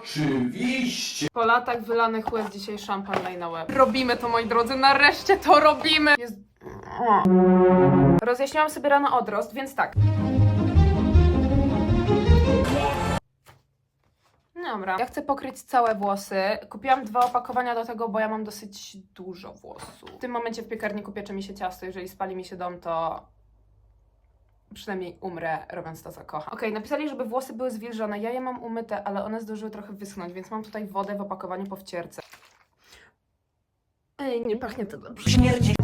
Oczywiście. Po latach wylanych łez dzisiaj szampan lej na łeb. Robimy to, moi drodzy, nareszcie to robimy! Jest... Rozjaśniłam sobie rano odrost, więc tak. Dobra, ja chcę pokryć całe włosy. Kupiłam dwa opakowania do tego, bo ja mam dosyć dużo włosów. W tym momencie w piekarniku piecze mi się ciasto. Jeżeli spali mi się dom, to przynajmniej umrę robiąc to, co kocham. Okej, napisali, żeby włosy były zwilżone. Ja je mam umyte, ale one zdążyły trochę wyschnąć, więc mam tutaj wodę w opakowaniu po wcierce. Ej, nie pachnie to dobrze. Śmierdzi.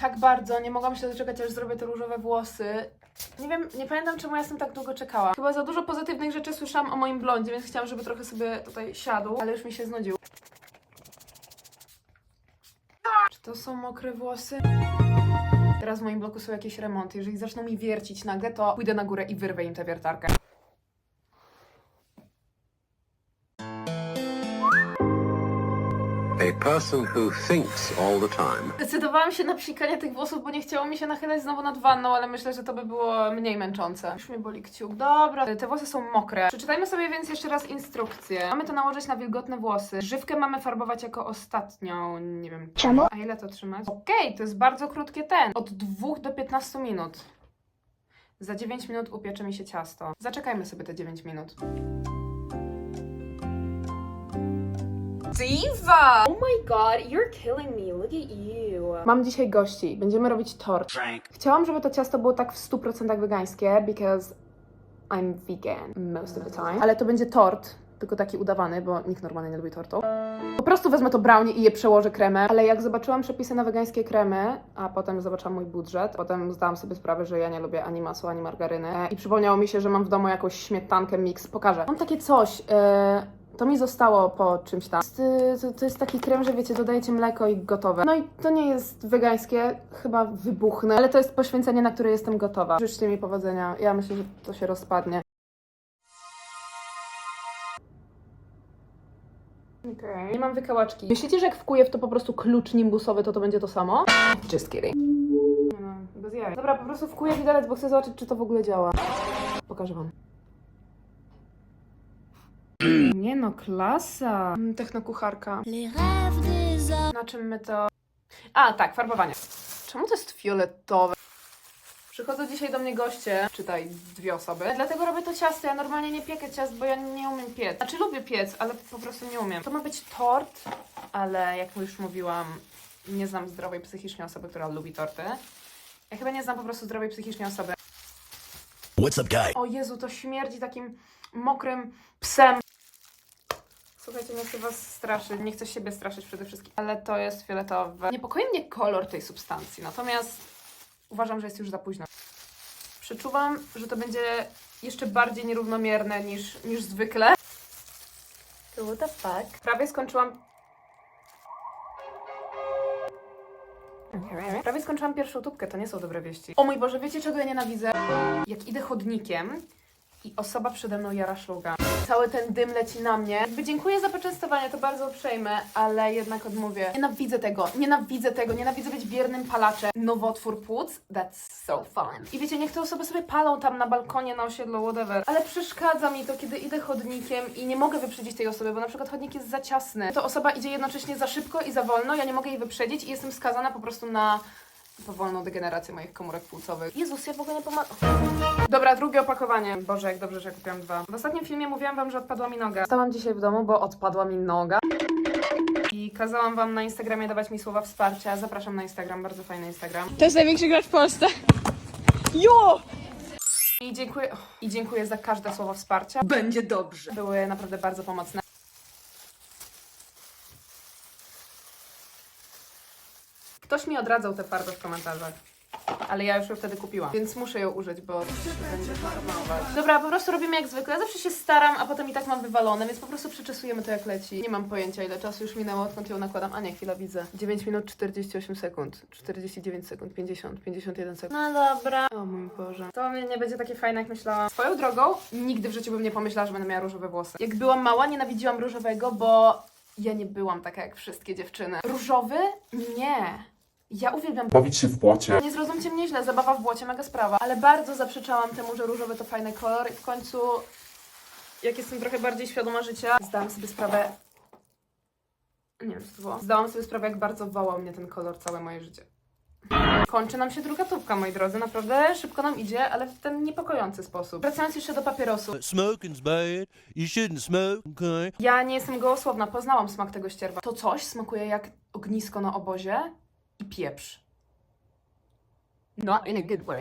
Tak bardzo, nie mogłam się doczekać, aż zrobię te różowe włosy. Nie wiem, nie pamiętam czemu ja jestem tak długo czekała. Chyba za dużo pozytywnych rzeczy słyszałam o moim blondzie, więc chciałam, żeby trochę sobie tutaj siadł, ale już mi się znudził. To są mokre włosy? Teraz w moim bloku są jakieś remonty. Jeżeli zaczną mi wiercić nagle, to pójdę na górę i wyrwę im tę wiertarkę. Person who thinks all the time. Zdecydowałam się na psikanie tych włosów, bo nie chciało mi się nachylać znowu nad wanną, ale myślę, że to by było mniej męczące. Już mnie boli kciuk. Dobra, te włosy są mokre. Przeczytajmy sobie więc jeszcze raz instrukcję. Mamy to nałożyć na wilgotne włosy. Żywkę mamy farbować jako ostatnią, nie wiem. Czemu? A ile to trzymać? Okej, to jest bardzo krótkie ten. Od 2 do 15 minut. Za 9 minut upiecze mi się ciasto. Zaczekajmy sobie te 9 minut. Diva! Oh my god, you're killing me. Look at you. Mam dzisiaj gości. Będziemy robić tort. Frank. Chciałam, żeby to ciasto było tak w 100% wegańskie, because I'm vegan most of the time. Ale to będzie tort, tylko taki udawany, bo nikt normalnie nie lubi tortu. Po prostu wezmę to brownie i je przełożę kremem, ale jak zobaczyłam przepisy na wegańskie kremy, a potem zobaczyłam mój budżet, potem zdałam sobie sprawę, że ja nie lubię ani masła, ani margaryny i przypomniało mi się, że mam w domu jakąś śmietankę mix. Pokażę. Mam takie coś, e, to mi zostało po czymś tam. To, to, to jest taki krem, że wiecie, dodajecie mleko i gotowe. No i to nie jest wegańskie, chyba wybuchnę, ale to jest poświęcenie, na które jestem gotowa. Życzcie mi powodzenia. Ja myślę, że to się rozpadnie. Okej. Nie mam wykałaczki. Myślicie, że jak wkuję w to po prostu klucz nimbusowy, to to będzie to samo? Just kidding. Nie no, bez jaj. Dobra, po prostu wkuję widelec, bo chcę zobaczyć, czy to w ogóle działa. Pokażę wam. Nie no, klasa. Technokucharka. Na czym my to... A, tak, farbowanie. Czemu to jest fioletowe? Przychodzą dzisiaj do mnie goście, czytaj dwie osoby. Dlatego robię to ciasto. Ja normalnie nie piekę ciast, bo ja nie umiem piec. Znaczy lubię piec, ale po prostu nie umiem. To ma być tort, ale jak już mówiłam, nie znam zdrowej psychicznie osoby, która lubi torty. Ja chyba nie znam po prostu zdrowej psychicznie osoby. What's up, guy? O Jezu, to śmierdzi takim mokrym psem. Słuchajcie, nie chcę was straszyć, nie chcę siebie straszyć przede wszystkim, ale to jest fioletowe. Niepokoi mnie kolor tej substancji, natomiast uważam, że jest już za późno. Przeczuwam, że to będzie jeszcze bardziej nierównomierne niż, niż zwykle. What the fuck? Prawie skończyłam Prawie skończyłam pierwszą tubkę, to nie są dobre wieści. O mój Boże, wiecie czego ja nienawidzę? Jak idę chodnikiem i osoba przede mną jara szluga. Cały ten dym leci na mnie. Jakby dziękuję za poczęstowanie, to bardzo uprzejme, ale jednak odmówię. Nienawidzę tego, nienawidzę tego, nienawidzę być biernym palaczem. Nowotwór płuc? That's so fun. I wiecie, niech te osoby sobie palą tam na balkonie, na osiedlu, whatever. Ale przeszkadza mi to, kiedy idę chodnikiem i nie mogę wyprzedzić tej osoby, bo na przykład chodnik jest za ciasny. To osoba idzie jednocześnie za szybko i za wolno, ja nie mogę jej wyprzedzić i jestem skazana po prostu na powolną degenerację moich komórek płucowych. Jezus, ja w ogóle nie pomagam. Dobra, drugie opakowanie. Boże, jak dobrze, że ja kupiłam dwa. W ostatnim filmie mówiłam wam, że odpadła mi noga. Stałam dzisiaj w domu, bo odpadła mi noga. I kazałam wam na Instagramie dawać mi słowa wsparcia. Zapraszam na Instagram, bardzo fajny Instagram. To jest największy gracz w Polsce. Jo! I dziękuję, I dziękuję za każde słowo wsparcia. Będzie dobrze. Były naprawdę bardzo pomocne. Ktoś mi odradzał tę farbę w komentarzach. Ale ja już ją wtedy kupiłam, więc muszę ją użyć, bo będzie. Dobra, po prostu robimy jak zwykle. Ja zawsze się staram, a potem i tak mam wywalone, więc po prostu przeczesujemy to jak leci. Nie mam pojęcia ile czasu już minęło, odkąd ją nakładam. A nie, chwila, widzę. 9 minut 48 sekund, 49 sekund, 50, 51 sekund. No dobra. O mój Boże. To mnie nie będzie takie fajne jak myślałam. Swoją drogą, nigdy w życiu bym nie pomyślała, że będę miała różowe włosy. Jak byłam mała, nienawidziłam różowego, bo ja nie byłam taka jak wszystkie dziewczyny. Różowy? Nie. Ja uwielbiam Bawić się w błocie. nie zrozumcie mnie źle, zabawa w błocie, mega sprawa. Ale bardzo zaprzeczałam temu, że różowy to fajny kolor i w końcu, jak jestem trochę bardziej świadoma życia, zdałam sobie sprawę... Nie wiem, co to było. Zdałam sobie sprawę, jak bardzo wołał mnie ten kolor całe moje życie. Kończy nam się druga tubka, moi drodzy. Naprawdę szybko nam idzie, ale w ten niepokojący sposób. Wracając jeszcze do papierosu. Smoking's bad. You shouldn't smoke, okay? Ja nie jestem gołosłowna, poznałam smak tego ścierwa. To coś smakuje jak ognisko na obozie i pieprz. Not in a good way.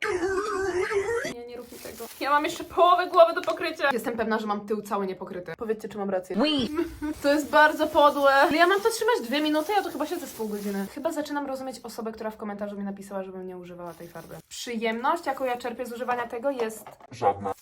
Nie, nie rób mi tego. Ja mam jeszcze połowę głowy do pokrycia. Jestem pewna, że mam tył cały niepokryty. Powiedzcie, czy mam rację. To jest bardzo podłe. Ale ja mam to trzymać dwie minuty, ja to chyba siedzę z pół godziny. Chyba zaczynam rozumieć osobę, która w komentarzu mi napisała, żebym nie używała tej farby. Przyjemność, jaką ja czerpię z używania tego jest... Żadna.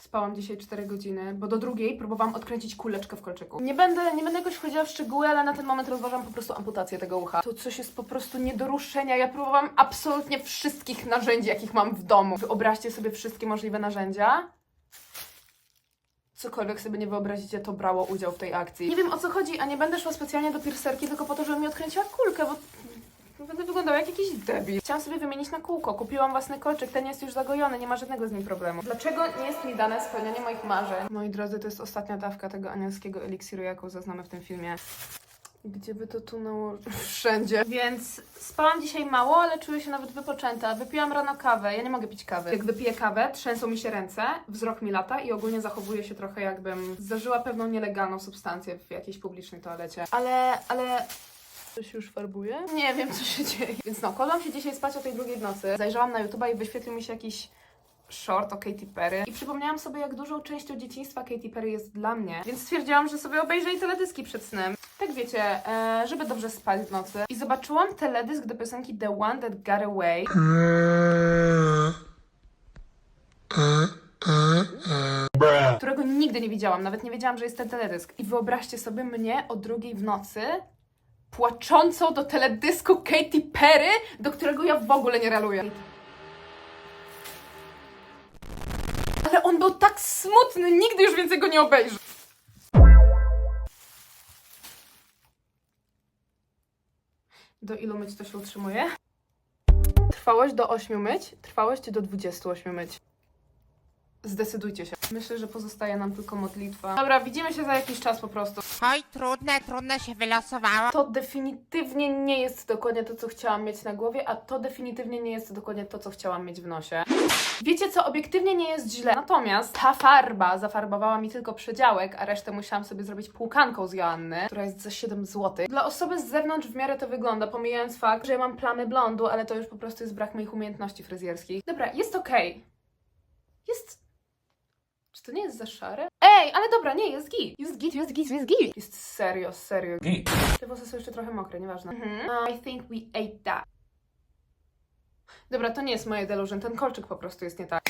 Spałam dzisiaj 4 godziny, bo do drugiej próbowałam odkręcić kuleczkę w kolczyku. Nie będę, nie będę jakoś wchodziła w szczegóły, ale na ten moment rozważam po prostu amputację tego ucha. To coś jest po prostu nie do ruszenia. Ja próbowałam absolutnie wszystkich narzędzi, jakich mam w domu. Wyobraźcie sobie wszystkie możliwe narzędzia. Cokolwiek sobie nie wyobrazicie, to brało udział w tej akcji. Nie wiem o co chodzi, a nie będę szła specjalnie do piercerki tylko po to, żeby mi odkręciła kulkę, bo Będę wyglądała jak jakiś debil. Chciałam sobie wymienić na kółko. Kupiłam własny kolczyk, ten jest już zagojony, nie ma żadnego z nim problemu. Dlaczego nie jest mi dane spełnianie moich marzeń? Moi drodzy, to jest ostatnia dawka tego anielskiego eliksiru, jaką zaznamy w tym filmie. Gdzie by to tu nałożyć? Wszędzie. Więc spałam dzisiaj mało, ale czuję się nawet wypoczęta. Wypiłam rano kawę. Ja nie mogę pić kawy. Jak wypiję kawę, trzęsą mi się ręce, wzrok mi lata i ogólnie zachowuję się trochę jakbym zażyła pewną nielegalną substancję w jakiejś publicznej toalecie. Ale, ale to się już farbuje? Nie wiem, co się dzieje. Więc no, kładłam się dzisiaj spać o tej drugiej w nocy. Zajrzałam na YouTube'a i wyświetlił mi się jakiś short o Katy Perry. I przypomniałam sobie, jak dużą częścią dzieciństwa Katy Perry jest dla mnie. Więc stwierdziłam, że sobie obejrzę jej teledyski przed snem. Tak wiecie, e, żeby dobrze spać w nocy. I zobaczyłam teledysk do piosenki The One That Got Away. którego nigdy nie widziałam, nawet nie wiedziałam, że jest ten teledysk. I wyobraźcie sobie mnie o drugiej w nocy płaczącą do teledysku Katy Perry, do którego ja w ogóle nie realuję. Ale on był tak smutny, nigdy już więcej go nie obejrzę. Do ilu myć to się utrzymuje? Trwałość do 8 myć, trwałość do 28 myć. Zdecydujcie się. Myślę, że pozostaje nam tylko modlitwa. Dobra, widzimy się za jakiś czas po prostu. Oj, trudne, trudne się wylosowało. To definitywnie nie jest dokładnie to, co chciałam mieć na głowie, a to definitywnie nie jest dokładnie to, co chciałam mieć w nosie. Wiecie co, obiektywnie nie jest źle, natomiast ta farba zafarbowała mi tylko przedziałek, a resztę musiałam sobie zrobić płukanką z Joanny, która jest za 7 zł. Dla osoby z zewnątrz w miarę to wygląda, pomijając fakt, że ja mam plamy blondu, ale to już po prostu jest brak moich umiejętności fryzjerskich. Dobra, jest okej. Jest... Czy to nie jest za szare? Ej, ale dobra, nie, jest git. Jest git, jest git, jest git. Jest serio, serio. Git. Te włosy są jeszcze trochę mokre, nieważne. Mhm. I think we ate that. Dobra, to nie jest moje delusion, ten kolczyk po prostu jest nie tak.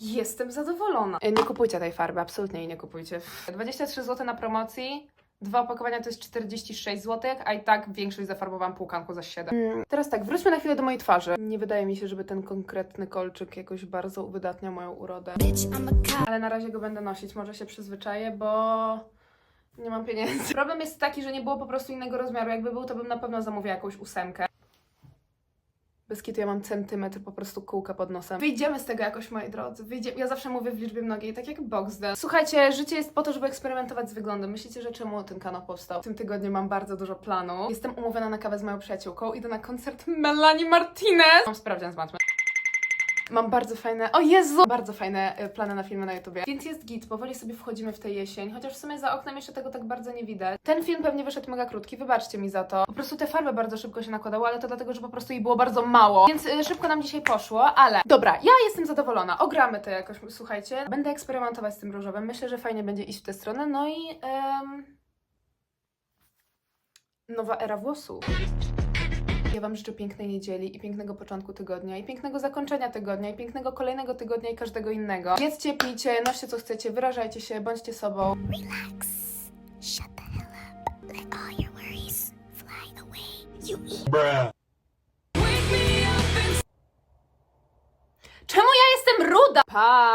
Jestem zadowolona. E, Nie kupujcie tej farby, absolutnie jej nie kupujcie. 23 zł na promocji, dwa opakowania to jest 46 zł, a i tak większość zafarbowałam półkanką za 7. Mm, teraz tak, wróćmy na chwilę do mojej twarzy. Nie wydaje mi się, żeby ten konkretny kolczyk jakoś bardzo uwydatnia moją urodę. Ale na razie go będę nosić, może się przyzwyczaję, bo... Nie mam pieniędzy. Problem jest taki, że nie było po prostu innego rozmiaru. Jakby był, to bym na pewno zamówiła jakąś ósemkę. Bez kitu ja mam centymetr po prostu kółka pod nosem. Wyjdziemy z tego jakoś, moi drodzy. Wyjdzie... Ja zawsze mówię w liczbie mnogiej, tak jak Boxdel. Słuchajcie, życie jest po to, żeby eksperymentować z wyglądem. Myślicie, że czemu ten kanał powstał? W tym tygodniu mam bardzo dużo planu. Jestem umówiona na kawę z moją przyjaciółką. Idę na koncert Melanie Martinez. Mam sprawdzian z. Mam bardzo fajne, o Jezu! Bardzo fajne y, plany na filmy na YouTubie. Więc jest git, powoli sobie wchodzimy w tę jesień, chociaż w sumie za oknem jeszcze tego tak bardzo nie widać. Ten film pewnie wyszedł mega krótki, wybaczcie mi za to. Po prostu te farby bardzo szybko się nakładały, ale to dlatego, że po prostu jej było bardzo mało. Więc y, szybko nam dzisiaj poszło, ale dobra, ja jestem zadowolona. Ogramy to jakoś, słuchajcie. Będę eksperymentować z tym różowym. Myślę, że fajnie będzie iść w tę stronę. No i... em, Nowa era włosów. Ja Wam życzę pięknej niedzieli i pięknego początku tygodnia, i pięknego zakończenia tygodnia, i pięknego kolejnego tygodnia i każdego innego. Jedzcie, pijcie, noście co chcecie, wyrażajcie się, bądźcie sobą. Shut the hell up. Let all your worries fly away. You eat. Bruh. Czemu ja jestem ruda? Pa!